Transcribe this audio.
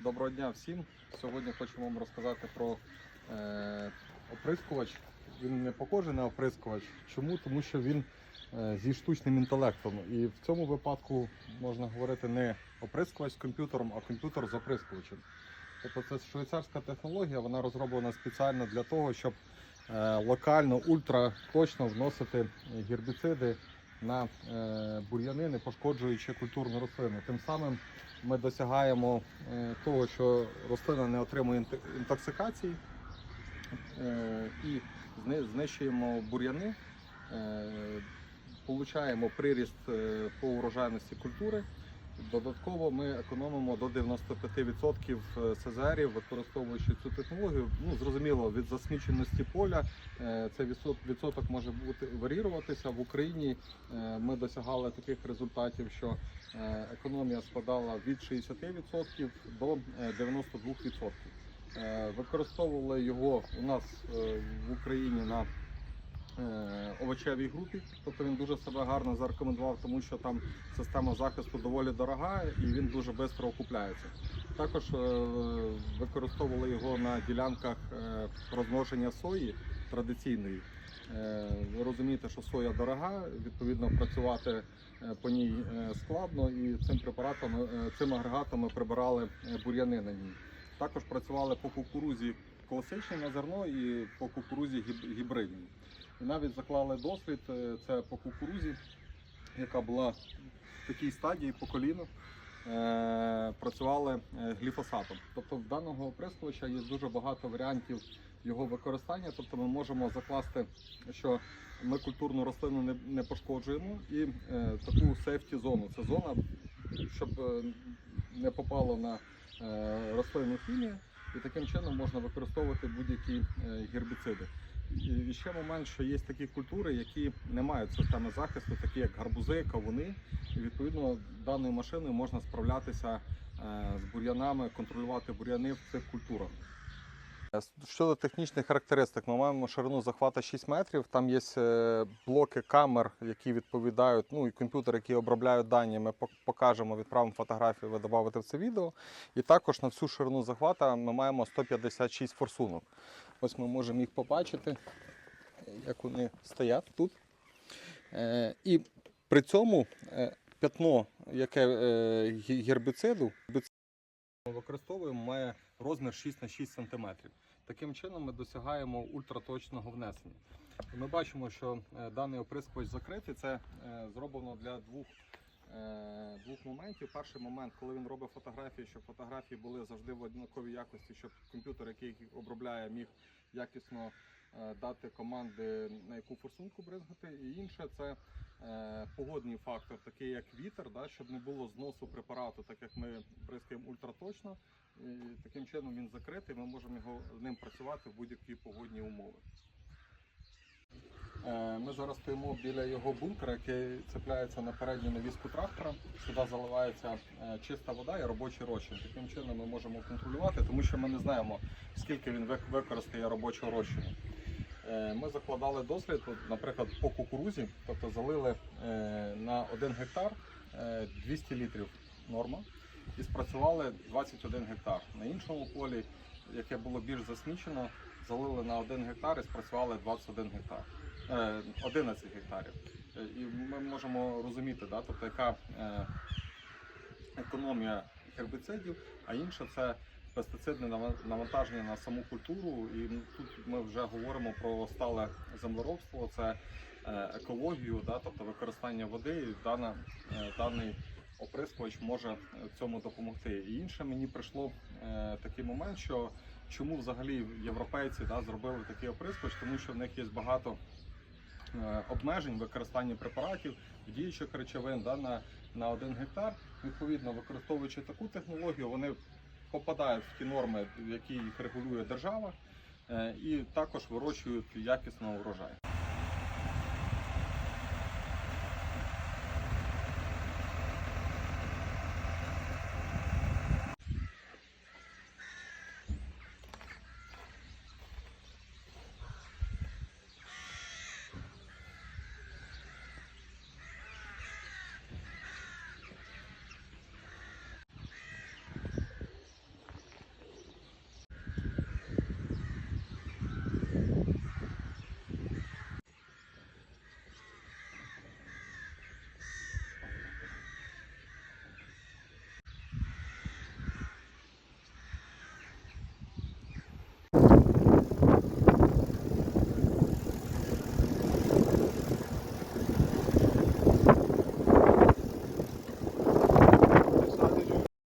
Доброго дня всім. Сьогодні хочемо вам розказати про е, оприскувач. Він не похожий на оприскувач. Чому? Тому що він е, зі штучним інтелектом. І в цьому випадку можна говорити не оприскувач з комп'ютером, а комп'ютер з оприскувачем. Тобто це швейцарська технологія, вона розроблена спеціально для того, щоб е, локально, ультраточно вносити гербіциди на е, бур'яни, не пошкоджуючи культурну рослину. Тим самим ми досягаємо е, того, що рослина не отримує інт- інтоксикації е, і знищуємо бур'яни, получаємо приріст по урожайності культури. Додатково ми економимо до 95% СЗРів, використовуючи цю технологію. Ну, зрозуміло, від засміченості поля е, цей відсоток може бути варіруватися. В Україні е, ми досягали таких результатів, що е, економія складала від 60% до е, 92%. Е, Використовували його у нас е, в Україні на е, овочевій групі, тобто він дуже себе гарно зарекомендував, тому що там система захисту доволі дорога і він дуже швидко окупляється. Також е, використовували його на ділянках е, розмноження сої традиційної. Е, Ви розумієте, що соя дорога, відповідно працювати е, по ній е, складно, і цим препаратом, е, цим агрегатом ми прибирали е, бур'яни на ній. Також працювали по кукурузі класичній на зерно і по кукурузі гіб- гібридній. І навіть заклали досвід е, це по кукурузі, яка була в такій стадії по коліну. е, Працювали е, гліфосатом. Тобто в даного оприскувача є дуже багато варіантів його використання. Тобто ми можемо закласти, що ми культурну рослину не, не пошкоджуємо, і е, таку сейфті зону. Це зона, щоб не попало на е, рослинну хімію, і таким чином можна використовувати будь-які е, гербіциди. І ще момент, що є такі культури, які не мають системи захисту, такі як гарбузи, кавуни. І відповідно даною машиною можна справлятися е, з бур'янами, контролювати бур'яни в цих культурах. Е, Щодо технічних характеристик, ми маємо ширину захвата 6 метрів. Там є е, блоки камер, які відповідають, ну і комп'ютер, які обробляють дані. Ми покажемо, відправимо фотографії, ви додавите в це відео. І також на всю ширину захвата ми маємо 156 форсунок. Ось ми можемо їх побачити, як вони стоять тут. Е, І при цьому п'ятно, яке гербіциду, гербіцид ми використовуємо, має розмір 6 на 6 см. Таким чином ми досягаємо ультраточного внесення. Ми бачимо, що е, даний оприскувач закритий. Це е, зроблено для двох, е, двох моментів. Перший момент, коли він робить фотографії, щоб фотографії були завжди в однаковій якості, щоб комп'ютер, який їх обробляє, міг якісно дати команди, на яку форсунку бризгати. І інше це е, погодний фактор, такий як вітер, да, щоб не було зносу препарату, так як ми бризкаємо ультраточно. І таким чином він закритий, ми можемо його ним працювати в будь-які погодні умови. Е, Ми зараз стоїмо біля його бункера, який цепляється на передню навіску трактора. Сюди заливається е, чиста вода і робочий розчин. Таким чином ми можемо контролювати, тому що ми не знаємо, скільки він вик- використає робочого розчину. Е, Ми закладали дослід, наприклад, по кукурузі, тобто залили е, на 1 гектар е, 200 літрів норма і спрацювали 21 гектар. На іншому полі, яке було більш засмічено, залили на 1 гектар і спрацювали 21 гектар. Е, 11 гектарів. Е, І ми можемо розуміти, да, тобто, яка е, економія гербіцидів, а інше це пестицидне нава- навантаження на саму культуру. І ну, тут ми вже говоримо про стале землеробство, це е, екологію, да, тобто використання води. І дана, е, даний оприскувач може цьому допомогти. І інше мені прийшло е, такий момент, що чому взагалі європейці да, зробили такий оприскувач, тому що в них є багато обмежень використання препаратів, діючих речовин да, на, на один гектар. Відповідно, використовуючи таку технологію, вони попадають в ті норми, які їх регулює держава, е, і також вирощують якісного урожаю.